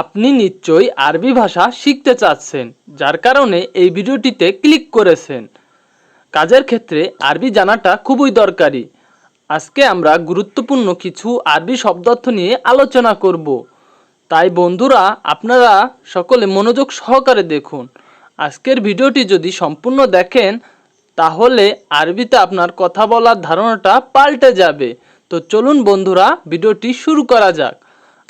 আপনি নিশ্চয়ই আরবি ভাষা শিখতে চাচ্ছেন, যার কারণে এই ভিডিওটিতে ক্লিক করেছেন। কাজের ক্ষেত্রে আরবি জানাটা খুবই দরকারি। আজকে আমরা গুরুত্বপূর্ণ কিছু আরবি শব্দার্থ নিয়ে আলোচনা করব। তাই বন্ধুরা, আপনারা সকলে মনোযোগ সহকারে দেখুন। আজকের ভিডিওটি যদি সম্পূর্ণ দেখেন, তাহলে আরবিতে আপনার কথা বলার ধারণাটা পাল্টে যাবে। তো চলুন বন্ধুরা, ভিডিওটি শুরু করা যাক।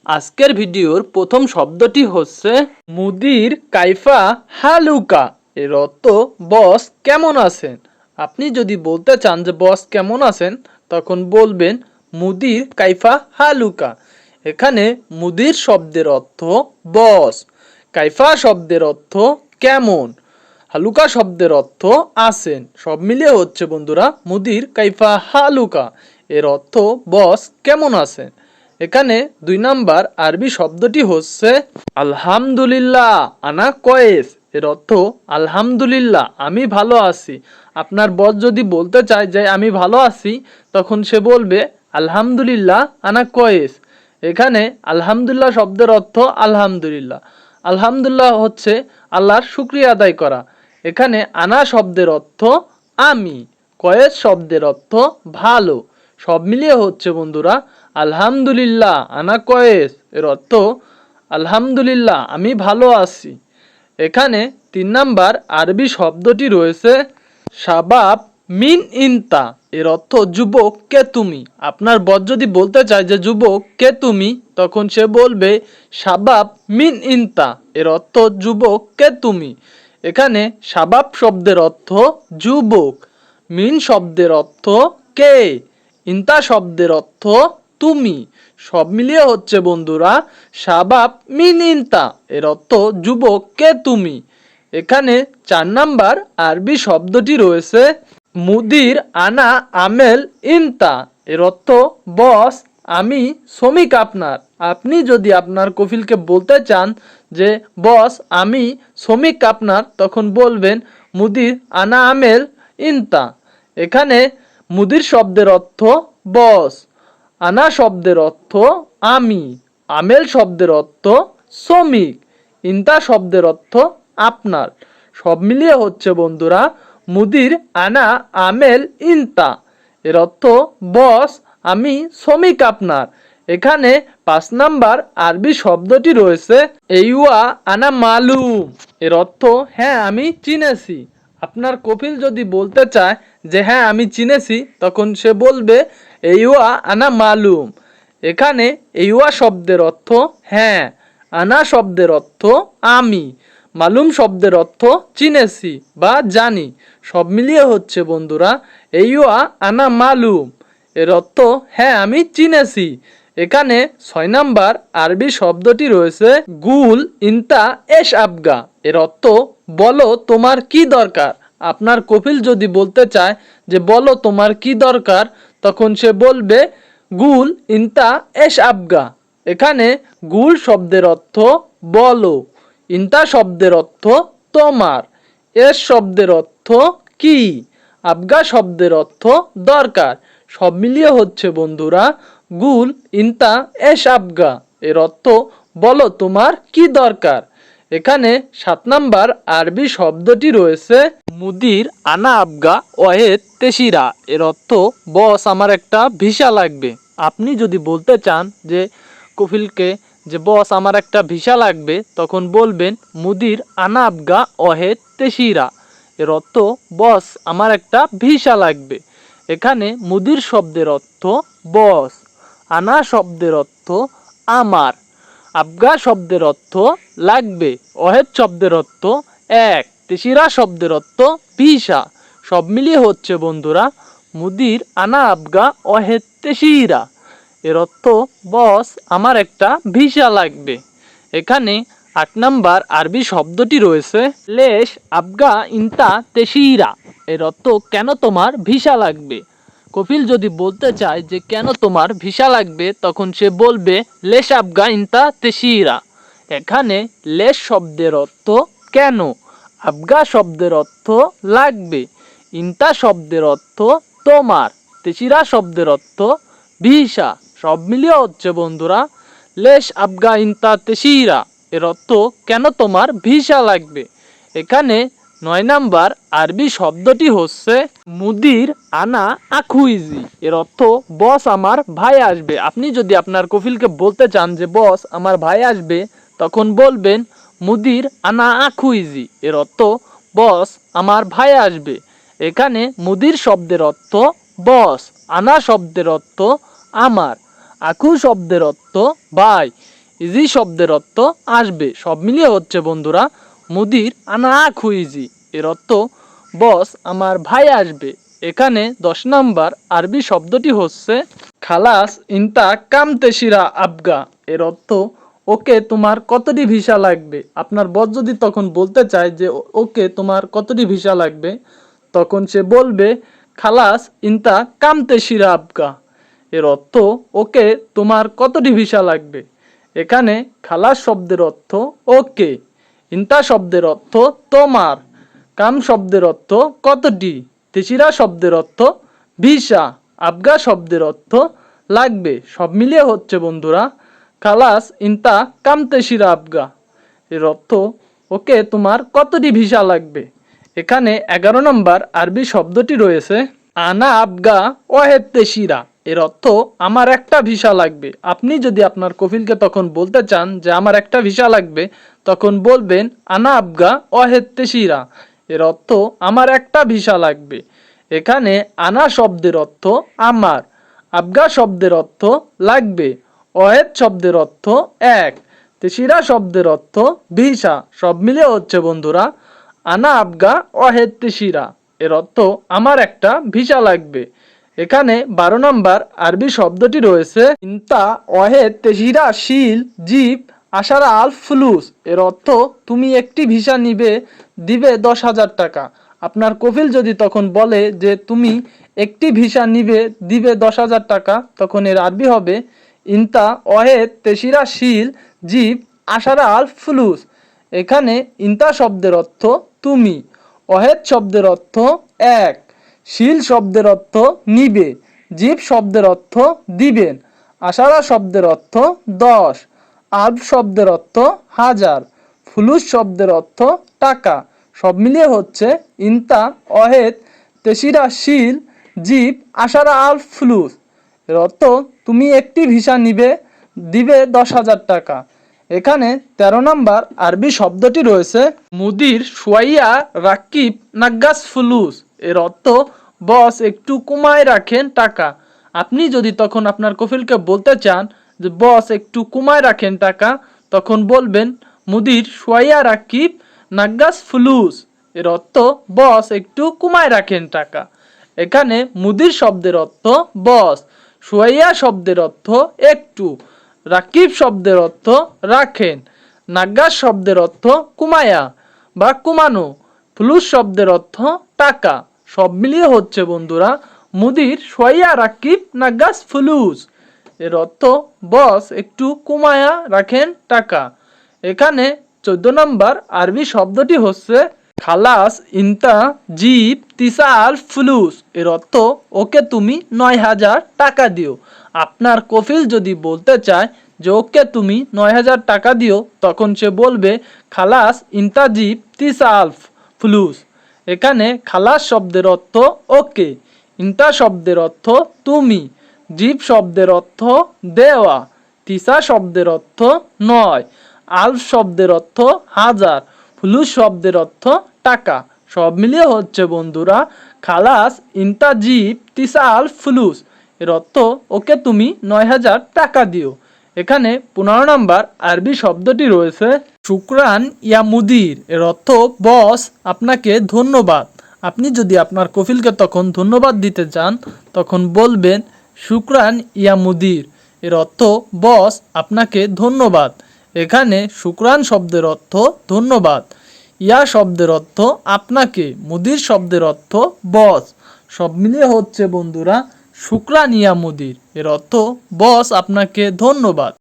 আজকের ভিডিওর প্রথম শব্দটি হচ্ছে মুদির কাইফা হালুকা। এর অর্থ, বস, কেমন আছেন? আপনি যদি বলতে চান যে, বস, কেমন আছেন? তখন বলবেন, মুদির কাইফা হালুকা। এখানে মুদির শব্দের অর্থ, বস। কাইফা শব্দের অর্থ, কেমন? হালুকা শব্দের অর্থ, আছেন। সব মিলিয়ে হচ্ছে বন্ধুরা, মুদির কাইফা হালুকা। এর অর্থ, বস, কেমন আছেন? এখানে দুই নাম্বার আরবি শব্দটি হচ্ছে আলহামদুলিল্লাহ, আনা কয়েস এর অর্থ, আলহামদুলিল্লাহ, আমি ভালো আছি। আপনার বস যদি বলতে চায় যে, আমি ভালো আছি, তখন সে বলবে, আলহামদুলিল্লাহ, আনা কয়েস এখানে আলহামদুলিল্লাহ শব্দের অর্থ, আলহামদুলিল্লাহ। আলহামদুলিল্লাহ হচ্ছে আল্লাহর শুক্রিয়া আদায় করা। এখানে আনা শব্দের অর্থ, আমি। কয়েস শব্দের অর্থ, ভালো। সব মিলিয়ে হচ্ছে বন্ধুরা আলহামদুলিল্লাহ, আনা কয়েস। এর অর্থ, আলহামদুলিল্লাহ, আমি ভালো আছি। এখানে তিন নাম্বার আরবি শব্দটি রয়েছে, সাবাব মিন ইনতা। এর অর্থ, যুবক, কে তুমি? আপনার বর যদি বলতে চায় যে, যুবক, কে তুমি? তখন সে বলবে শাবাব মিন ইনতা। এর অর্থ, যুবক, কে তুমি? এখানে সাবাব শব্দের অর্থ, যুবক। মিন শব্দের অর্থ, কে? ইন্তা শব্দের অর্থ তুমি। সব মিলিয়ে হচ্ছে বন্ধুরা, শাবাব মিন ইনতা এর অর্থ যুবক কে তুমি। এখানে চার নাম্বার আরবি শব্দটি রয়েছে, মুদির আনা আমেল ইনতা। এর অর্থ, বস, আমি শ্রমিক আপনার। আপনি যদি আপনার কফিলকে বলতে চান যে, বস, আমি শ্রমিক আপনার, তখন বলবেন, মুদির আনা আমেল ইনতা। এখানে মুদির শব্দের অর্থ, বস। আনা শব্দের অর্থ আমি, আমেল শব্দের অর্থ শ্রমিক, ইন্তা শব্দের অর্থ আপনার। সব মিলিয়ে হচ্ছে বন্ধুরা, মুদির আনা, আমেল, ইন্তা। এর অর্থ, বস, আমি শ্রমিক আপনার। এখানে পাঁচ নাম্বার আরবি শব্দটি রয়েছে এইওয়া আনা মালুম। এর অর্থ হ্যাঁ আমি চিনেছি। আপনার কপিল যদি বলতে চায় যে হ্যাঁ আমি চিনেছি, তখন সে বলবে এইওয়া আনা মালুম। এখানে এইওয়া শব্দের অর্থ হ্যাঁ আনা শব্দের অর্থ আমি। মালুম শব্দের অর্থ চিনেছি বা জানি। সব মিলিয়ে হচ্ছে বন্ধুরা এইওয়া আনা মালুম। এর অর্থ হ্যাঁ আমি চিনেছি। এখানে ছয় নাম্বার আরবি শব্দটি রয়েছে গুল ইন্তা এস আবগা। এর অর্থ, বলো তোমার কি দরকার? আপনার কপিল যদি বলতে চায় যে, বলো তোমার কি দরকার? তখন সে বলবে, গুল ইন্তা এস আবগা। এখানে গুল শব্দের অর্থ, বলো। ইন্তা শব্দের অর্থ, তোমার। এস শব্দের অর্থ, কি? আবগা শব্দের অর্থ, দরকার। সব মিলিয়ে হচ্ছে, বন্ধুরা, গুল ইন্তা এস আবগা। এর অর্থ, বলো তোমার কি দরকার? এখানে সাত নাম্বার আরবি শব্দটি রয়েছে মুদির আনা আবগা ওয়েদ তেশিরা। এর অর্থ, বস, আমার একটা ভিসা লাগবে। আপনি যদি বলতে চান যে কফিলকে যে, বস, আমার একটা ভিসা লাগবে, তখন বলবেন, মুদির আনা আবগা ওহেদ তেশিরা। এর অর্থ, বস, আমার একটা ভিসা লাগবে। এখানে মুদির শব্দের অর্থ, বস। আনা শব্দের অর্থ, আমার। আবগা শব্দের অর্থ লাগবে অহেদ শব্দের অর্থ এক তেসিরা শব্দের অর্থ ভিসা সব মিলিয়ে হচ্ছে বন্ধুরা মুদির আনা আবগা অহেদ তেশিরা। এর অর্থ, বস, আমার একটা ভিসা লাগবে। এখানে আট নাম্বার আরবি শব্দটি রয়েছে, লেশ আবগা ইন্তা তেসিরা এর অর্থ, কেন তোমার ভিসা লাগবে? কপিল যদি বলতে চায় যে কেন তোমার ভিসা লাগবে, তখন সে বলবে, লেশ আবগা ইন্তা তেশিরা। এখানে লেশ শব্দের অর্থ কেন? আবগা শব্দের অর্থ লাগবে। ইন্তা শব্দের অর্থ তোমার। তেশিরা শব্দের অর্থ ভিসা। সব মিলিয়ে হচ্ছে বন্ধুরা, লেশ আবগা ইন্তা তেশিরা। এর অর্থ কেন তোমার ভিসা লাগবে? এখানে নয় নাম্বার আরবি শব্দটি হচ্ছে মুদির আনা আখুইজি। এর অর্থ, বস আমার ভাই আসবে। আপনি যদি আপনার কফিলকে বলতে চান যে, বস আমার ভাই আসবে, তখন বলবেন, মুদির আনা আখুইজি। এর অর্থ, বস আমার ভাই আসবে। এখানে মুদির শব্দের অর্থ, বস। আনা শব্দের অর্থ, আমার। আখু শব্দের অর্থ, ভাই। ইজি শব্দের অর্থ, আসবে। সব মিলিয়ে হচ্ছে বন্ধুরা মুদির আনা খুইজি এর অর্থ, বস, আমার ভাই আসবে। এখানে দশ নাম্বার আরবি শব্দটি হচ্ছে, খালাস ইনতা কামতেশিরা আবগা। এর অর্থ, ওকে তোমার কতটি ভিসা লাগবে? আপনার বস যদি তখন বলতে চায় যে, ওকে তোমার কতটি ভিসা লাগবে? তখন সে বলবে, খালাস ইনতা কামতেশিরা আবগা। এর অর্থ, ওকে তোমার কতটি ভিসা লাগবে? এখানে খালাস শব্দের অর্থ, ওকে। ইন্তা শব্দের অর্থ তোমার। কাম শব্দের অর্থ কতটি? তেসিরা শব্দের অর্থ ভিসা। আবগা শব্দের অর্থ লাগবে। সব মিলিয়ে হচ্ছে বন্ধুরা, খালাস, ইন্তা, কাম, তেসিরা, আবগা। এর অর্থ, ওকে, তোমার কতটি ভিসা লাগবে? এখানে এগারো নম্বর আরবি শব্দটি রয়েছে, আনা, আবগা ওয়াহেতে শিরা এর অর্থ, আমার একটা ভিসা লাগবে। আপনি যদি আপনার কফিলকে তখন বলতে চান যে, আমার একটা ভিসা লাগবে তখন বলবেন, আনা আবগা ওয়াহেতে শিরা এর অর্থ আমার একটা ভিসা লাগবে। এখানে আনা শব্দের অর্থ আমার, আবগা শব্দের অর্থ লাগবে অহেদ শব্দের অর্থ এক তেসিরা শব্দের অর্থ ভিসা। সব মিলে হচ্ছে বন্ধুরা, আনা আবগা অহেদ তেসিরা এর অর্থ আমার একটা ভিসা লাগবে। এখানে বারো নম্বর আরবি শব্দটি রয়েছে, ইন্তা অহেদ তেসিরা শিল জিপ আশারা আল ফুলুস, এর অর্থ তুমি একটি ভিসা নিবে, দিবে দশ হাজার টাকা। আপনার কফিল যদি তখন বলে যে তুমি একটি ভিসা নিবে, দিবে দশ হাজার টাকা, তখন এর আরবি হবে, ইন্তা অহেদ তেসিরা শিল জীব আশারা আল ফুলুস। এখানে ইন্তা শব্দের অর্থ তুমি, অহেদ শব্দের অর্থ এক, শিল শব্দের অর্থ নিবে, জীব শব্দের অর্থ দিবেন, আশারা শব্দের অর্থ দশ। আলফ শব্দের অর্থ হাজার, ফুলুস শব্দের অর্থ টাকা। সব মিলিয়ে হচ্ছে ইন্তা, অহেদ তেসিরা শিল, জীব, আশারা, আল, ফুলুস। এর অর্থ তুমি একটি ভিসা নিবে, দিবে দশ হাজার টাকা। এখানে তেরো নম্বর আরবি শব্দটি রয়েছে মুদির, সুয়াইয়া, রাকিব, নাগ্গাস, ফুলুস। এর অর্থ বস একটু কমায় রাখেন টাকা। আপনি যদি তখন আপনার কফিলকে বলতে চান যে বস একটু কমায় রাখেন টাকা, তখন বলবেন, মুদির সুয়াইয়া রাকিব, নাগ্গাস ফুলুস। এর অর্থ, বস একটু কমায় রাখেন টাকা। এখানে মুদির শব্দের অর্থ বস সুয়াইয়া শব্দের অর্থ একটু, রাকিব শব্দের অর্থ রাখেন, নাগ্গাস শব্দের অর্থ কুমায়া বা কুমানো, ফুলুস শব্দের অর্থ টাকা। সব মিলিয়ে হচ্ছে বন্ধুরা, মুদির সোয়াইয়া রাকিব, নাগ্গাস ফুলুস। এর অর্থ, বস, একটু কুমায়া রাখেন টাকা। এখানে চোদ্দ নম্বর আরবি শব্দটি হচ্ছে, খালাস ইন্তা জিপ তিসা আল ফুলুস। এর অর্থ, ওকে তুমি নয় হাজার টাকা দিও। আপনার কফিল যদি বলতে চায় যে, ওকে তুমি নয় হাজার টাকা দিও, তখন সে বলবে, খালাস ইন্তা জিপ তিসা আলফ ফুলুস। এখানে খালাস শব্দের অর্থ, ওকে। ইন্টা শব্দের অর্থ, তুমি। জীব শব্দের অর্থ দেওয়া, তিসা শব্দের অর্থ নয় আলফ শব্দের অর্থ হাজার, ফুলুস শব্দের অর্থ টাকা। সব মিলিয়ে হচ্ছে বন্ধুরা, খালাস ইন্টা জিপ তিসা আলফ ফুলুস। এর অর্থ, ওকে তুমি নয় হাজার টাকা দিও। এখানে পনেরো নম্বর আরবি শব্দটি রয়েছে, শুক্রান ইয়া মুদির। এর অর্থ, বস, আপনাকে ধন্যবাদ। আপনি যদি আপনার কফিলকে তখন ধন্যবাদ দিতে চান, তখন বলবেন শুক্রান, ইয়া মুদির। এর অর্থ, বস, আপনাকে ধন্যবাদ। এখানে শুক্রান শব্দের অর্থ, ধন্যবাদ। ইয়া শব্দের অর্থ, আপনাকে। মুদির শব্দের অর্থ, বস। সব মিলিয়ে হচ্ছে, বন্ধুরা, শুক্রান, ইয়া মুদির। এর অর্থ, বস, আপনাকে ধন্যবাদ।